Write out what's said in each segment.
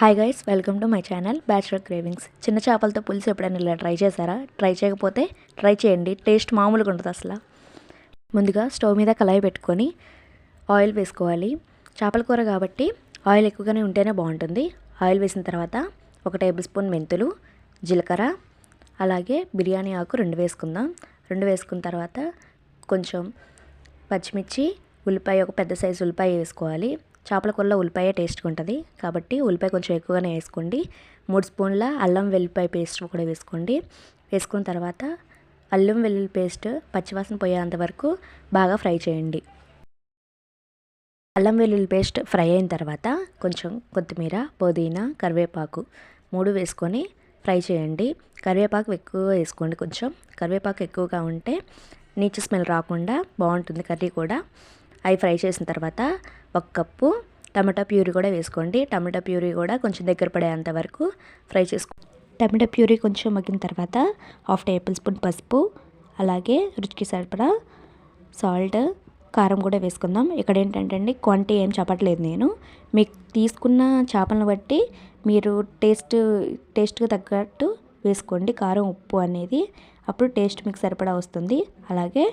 Hi guys welcome to my channel bachelor cravings చిన్న చేపలతో పులుసు ఎప్పుడైనా ఇలా ట్రై చేశారా? ట్రై చేయకపోతే ట్రై చేయండి టేస్ట్ మామూలుగా ఉంటుంది అసలు. ముందుగా స్టవ్ మీద కళాయి పెట్టుకొని ఆయిల్ వేసుకోవాలి. చేపల కూర కాబట్టి ఆయిల్ ఎక్కువగానే ఉంటేనే బాగుంటుంది. ఆయిల్ వేసిన తర్వాత ఒక టేబుల్ స్పూన్ మెంతులు జీలకర్ర అలాగే బిర్యానీ ఆకు రెండు వేసుకుందాం. రెండు వేసుకున్న తర్వాత కొంచెం పచ్చిమిర్చి ఉల్లిపాయ ఒక పెద్ద సైజు ఉల్లిపాయ వేసుకోవాలి. చేపల కూరలో ఉల్లిపాయ టేస్ట్గా ఉంటుంది. కాబట్టి ఉల్లిపాయ కొంచెం ఎక్కువగానే వేసుకోండి. మూడు స్పూన్ల అల్లం వెల్లిపాయ పేస్ట్ కూడా వేసుకోండి. వేసుకున్న తర్వాత అల్లం వెల్లుల్లి పేస్ట్ పచ్చివాసన పోయేంత వరకు బాగా ఫ్రై చేయండి. అల్లం వెల్లుల్లి పేస్ట్ ఫ్రై అయిన తర్వాత కొంచెం కొత్తిమీర పుదీనా కరివేపాకు మూడు వేసుకొని ఫ్రై చేయండి. కరివేపాకు ఎక్కువగా వేసుకోండి కొంచెం. కరివేపాకు ఎక్కువగా ఉంటే నీచు స్మెల్ రాకుండా బాగుంటుంది కర్రీ కూడా. అవి ఫ్రై చేసిన తర్వాత ఒక కప్పు టమాటా ప్యూరీ కూడా వేసుకోండి. టమాటా ప్యూరీ కూడా కొంచెం దగ్గర పడేంత వరకు ఫ్రై చేసుకో టమాటా ప్యూరీ కొంచెం మగ్గిన తర్వాత హాఫ్ టేబుల్ స్పూన్ పసుపు అలాగే రుచికి సరిపడా సాల్ట్ కారం కూడా వేసుకుందాం. ఇక్కడ ఏంటంటే అండి క్వాంటిటీ ఏం చెప్పట్లేదు నేను. మీకు తీసుకున్న చేపలను బట్టి మీరు టేస్ట్ టేస్ట్కి తగ్గట్టు వేసుకోండి. కారం ఉప్పు అనేది అప్పుడు టేస్ట్ మీకు సరిపడా వస్తుంది. అలాగే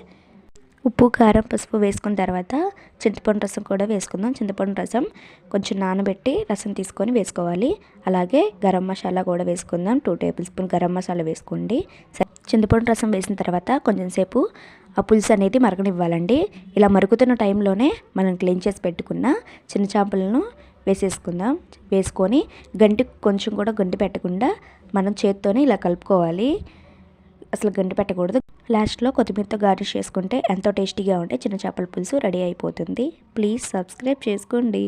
ఉప్పు కారం పసుపు వేసుకున్న తర్వాత చింతపండు రసం కూడా వేసుకుందాం. చింతపండు రసం కొంచెం నానబెట్టి రసం తీసుకొని వేసుకోవాలి. అలాగే గరం మసాలా కూడా వేసుకుందాం. Two table spoon garam masala వేసుకోండి. చింతపండు రసం వేసిన తర్వాత కొంచెం సేపు ఆ పులుసు అనేది మరగనివ్వాలండి. ఇలా మరుగుతున్న టైంలోనే మనం క్లీన్ చేసి పెట్టుకున్న చిన్న చేపలను వేసేసుకుందాం. వేసుకొని గంటి కొంచెం కూడా గంటి పెట్టకుండా మనం చేత్తోనే ఇలా కలుపుకోవాలి. అసలు గంటి పెట్టకూడదు. లాస్ట్లో కొత్తిమీరతో గార్నిష్ చేసుకుంటే ఎంతో టేస్టీగా ఉంటే చిన్న చేపల పులుసు రెడీ అయిపోతుంది. ప్లీజ్ సబ్స్క్రైబ్ చేసుకోండి.